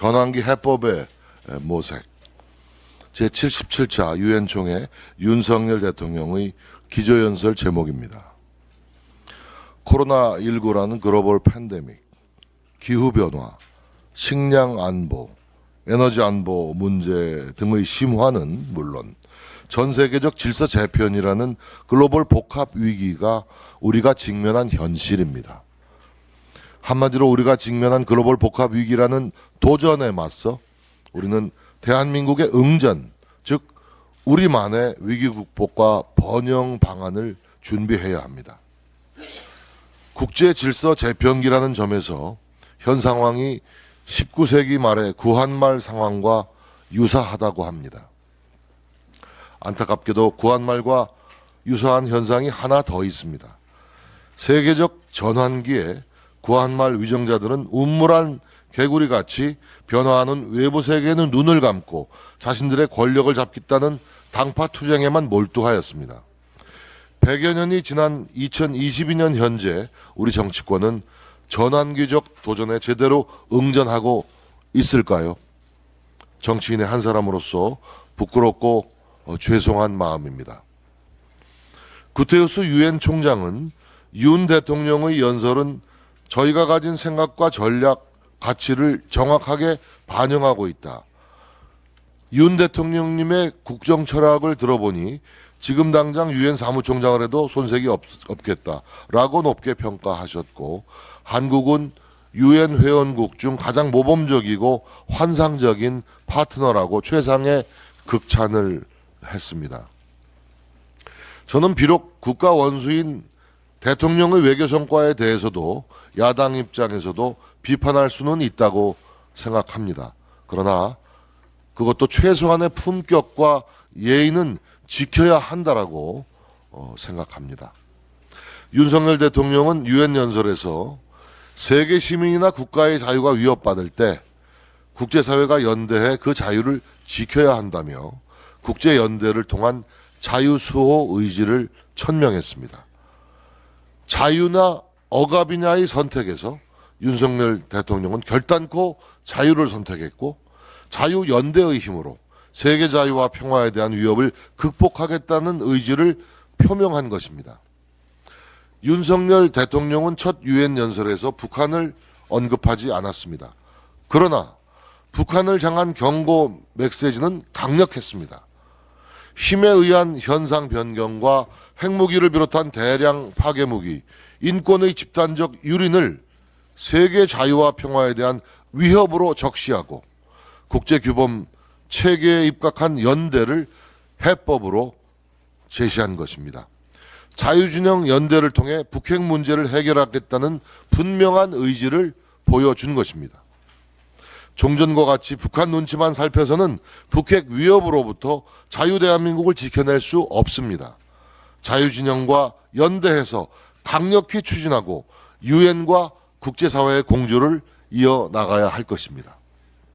전환기 해법의 모색 제77차 유엔 총회 윤석열 대통령의 기조연설 제목입니다. 코로나19라는 글로벌 팬데믹, 기후변화, 식량 안보, 에너지 안보 문제 등의 심화는 물론 전 세계적 질서 재편이라는 글로벌 복합 위기가 우리가 직면한 현실입니다. 한마디로 우리가 직면한 글로벌 복합 위기라는 도전에 맞서 우리는 대한민국의 응전, 즉 우리만의 위기 극복과 번영 방안을 준비해야 합니다. 국제 질서 재편기라는 점에서 현 상황이 19세기 말의 구한말 상황과 유사하다고 합니다. 안타깝게도 구한말과 유사한 현상이 하나 더 있습니다. 세계적 전환기에 구한말 위정자들은 운물한 개구리 같이 변화하는 외부 세계에는 눈을 감고 자신들의 권력을 잡겠다는 당파 투쟁에만 몰두하였습니다. 100여 년이 지난 2022년 현재 우리 정치권은 전환기적 도전에 제대로 응전하고 있을까요? 정치인의 한 사람으로서 부끄럽고 어, 죄송한 마음입니다. 구테우스 유엔 총장은 윤 대통령의 연설은 저희가 가진 생각과 전략, 가치를 정확하게 반영하고 있다. 윤 대통령님의 국정 철학을 들어보니 지금 당장 유엔 사무총장을 해도 손색이 없, 없겠다라고 높게 평가하셨고 한국은 유엔 회원국 중 가장 모범적이고 환상적인 파트너라고 최상의 극찬을 했습니다. 저는 비록 국가 원수인 대통령의 외교 성과에 대해서도 야당 입장에서도 비판할 수는 있다고 생각합니다. 그러나 그것도 최소한의 품격과 예의는 지켜야 한다라고 어, 생각합니다. 윤석열 대통령은 유엔 연설에서 세계 시민이나 국가의 자유가 위협받을 때 국제사회가 연대해 그 자유를 지켜야 한다며 국제 연대를 통한 자유 수호 의지를 천명했습니다. 자유나 억압이냐의 선택에서 윤석열 대통령은 결단코 자유를 선택했고 자유 연대의 힘으로 세계 자유와 평화에 대한 위협을 극복하겠다는 의지를 표명한 것입니다. 윤석열 대통령은 첫 유엔 연설에서 북한을 언급하지 않았습니다. 그러나 북한을 향한 경고 메시지는 강력했습니다. 힘에 의한 현상 변경과 핵무기를 비롯한 대량 파괴무기, 인권의 집단적 유린을 세계 자유와 평화에 대한 위협으로 적시하고 국제규범 체계에 입각한 연대를 해법으로 제시한 것입니다. 자유진영 연대를 통해 북핵 문제를 해결하겠다는 분명한 의지를 보여준 것입니다. 종전과 같이 북한 눈치만 살펴서는 북핵 위협으로부터 자유 대한민국을 지켜낼 수 없습니다. 자유진영과 연대해서 강력히 추진하고 유엔과 국제사회의 공조를 이어 나가야 할 것입니다.